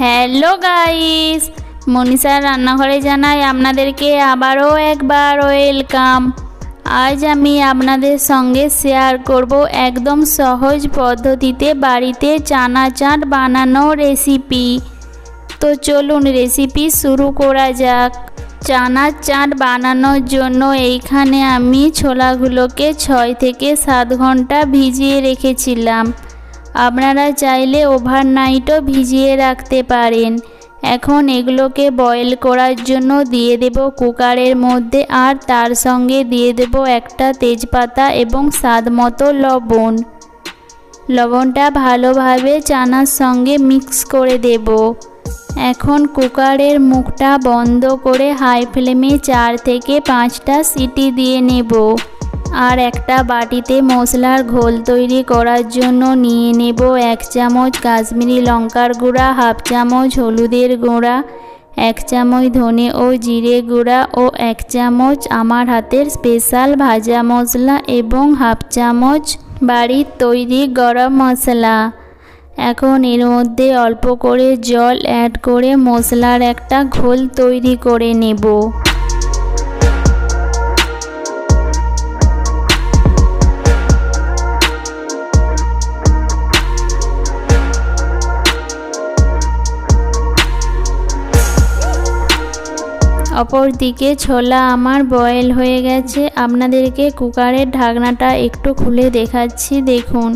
Hello guys, মনীষার রান্নাঘরে জানাই আপনাদেরকে আবারও একবার ওয়েলকাম। আজ আমি আপনাদের সঙ্গে শেয়ার করব একদম সহজ পদ্ধতিতে বাড়িতে চানা চাট বানানো রেসিপি তো চলুন রেসিপি শুরু করা যাক। চানার চাট বানানোর জন্য এইখানে আমি ছোলাগুলোকে ছয় থেকে সাত ঘণ্টা ভিজিয়ে রেখেছিলাম। আপনারা চাইলে ওভারনাইটও ভিজিয়ে রাখতে পারেন। এখন এগুলোকে বয়েল করার জন্য দিয়ে দেব কুকারের মধ্যে আর তার সঙ্গে দিয়ে দেব একটা তেজপাতা এবং স্বাদ মতো লবণ। লবণটা ভালোভাবে চানার সঙ্গে মিক্স করে দেব। এখন কুকারের মুখটা বন্ধ করে হাই ফ্লেমে চার থেকে পাঁচটা সিটি দিয়ে নেব। আর একটা বাটিতে মশলার ঘোল তৈরি করার জন্য নিয়ে নেব এক চামচ কাশ্মীরি লঙ্কার গুঁড়া, হাফ চামচ হলুদের গুঁড়া, এক চামচ ধনে ও জিরে গুঁড়া ও এক চামচ আমার হাতের স্পেশাল ভাজা মশলা এবং হাফ চামচ বাড়ির তৈরি গরম মশলা। এখন এর মধ্যে অল্প করে জল অ্যাড করে মশলার একটা ঘোল তৈরি করে নেব। অপর দিকে ছোলা আমার বয়েল হয়ে গেছে। আপনাদেরকে কুকারের ঢাকনাটা একটু খুলে দেখাচ্ছি, দেখুন।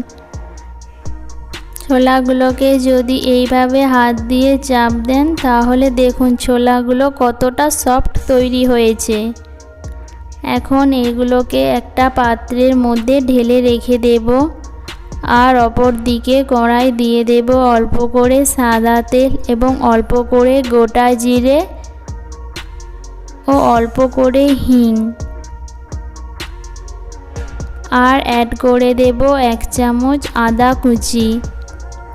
ছোলাগুলোকে যদি এইভাবে হাত দিয়ে চাপ দেন, তাহলে দেখুন ছোলাগুলো কতটা সফট তৈরি হয়েছে। এখন এগুলোকে একটা পাত্রের মধ্যে ঢেলে রেখে দেব। আর অপর দিকে কড়াই দিয়ে দেব অল্প করে সাদা তেল এবং অল্প করে গোটা জিরে। ও অল্প করে হিং। আর অ্যাড করে দেব এক চামচ আদা কুচি।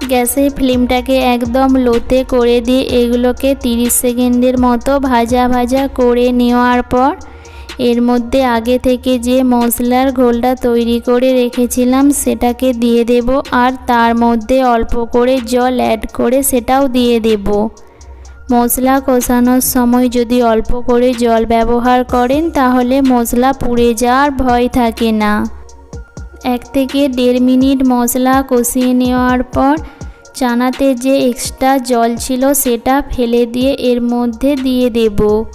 গ্যাসের ফ্লেমটাকে একদম লোতে করে দিয়ে এগুলোকে 30 সেকেন্ডের মতো ভাজা ভাজা করে নেওয়ার পর, এর মধ্যে আগে থেকে যে মশলার ঘোলটা তৈরি করে রেখেছিলাম সেটাকে দিয়ে দেব আর তার মধ্যে অল্প করে জল অ্যাড করে সেটাও দিয়ে দেব। মশলা কষানোর সময় যদি অল্প করে জল ব্যবহার করেন, তাহলে মশলা পুড়ে যাওয়ার ভয় থাকে না। এক থেকে দেড় মিনিট মশলা কষিয়ে নেওয়ার পর, চানাতে যে এক্সট্রা জল ছিল সেটা ফেলে দিয়ে এর মধ্যে দিয়ে দেব।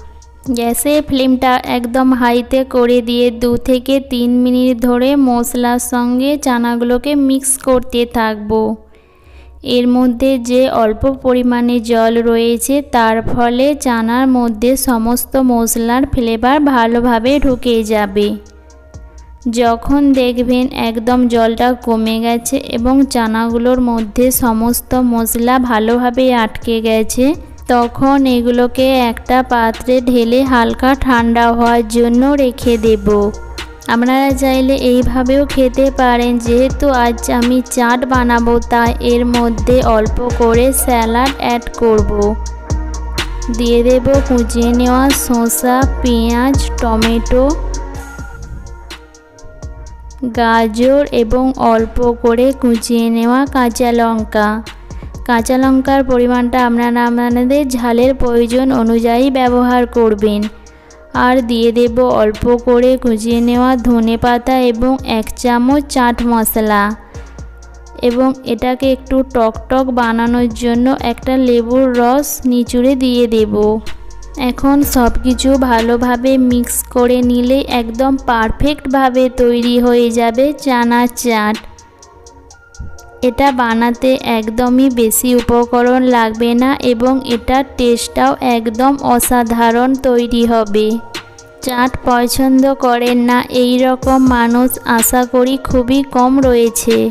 গ্যাসে ফ্লেমটা একদম হাইতে করে দিয়ে দু থেকে তিন মিনিট ধরে মশলার সঙ্গে চানাগুলোকে মিক্স করতে থাকব। এর মধ্যে যে অল্প পরিমাণে জল রয়েছে, তার ফলে চানার মধ্যে সমস্ত মশলার ফ্লেভার ভালোভাবে ঢুকে যাবে। যখন দেখবেন একদম জলটা কমে গেছে এবং চানাগুলোর মধ্যে সমস্ত মশলা ভালোভাবে আটকে গেছে, তখন এগুলোকে একটা পাত্রে ঢেলে হালকা ঠান্ডা হওয়ার জন্য রেখে দেব। আপনারা চাইলে এইভাবেও খেতে পারেন, যেহেতু আজ আমি চাট বানাবো, তাই এর মধ্যে অল্প করে স্যালাড অ্যাড করব। দিয়ে দেব কুচিয়ে নেওয়া শসা, পেঁয়াজ, টমেটো, গাজর এবং অল্প করে কুচিয়ে নেওয়া কাঁচা লঙ্কা কাঁচা লঙ্কার পরিমাণটা আপনারা আপনাদের ঝালের প্রয়োজন অনুযায়ী ব্যবহার করবেন আর দিয়ে দেব অল্প করে কুচিয়ে নেওয়া ধনে পাতা এবং এক চামচ চাট মশলা। এবং এটাকে একটু টক টক বানানোর জন্য একটা লেবুর রস নিচুড়ে দিয়ে দেব। এখন সব কিছু ভালোভাবে মিক্স করে নিলে একদম পারফেক্টভাবে তৈরি হয়ে যাবে চানা চাট। এটা বানাতে একদমই বেশি উপকরণ লাগবে না এবং এটার টেস্টটাও একদম অসাধারণ তৈরি হবে। চাট পছন্দ করেন না এই রকম মানুষ আশা করি খুবই কম রয়েছে।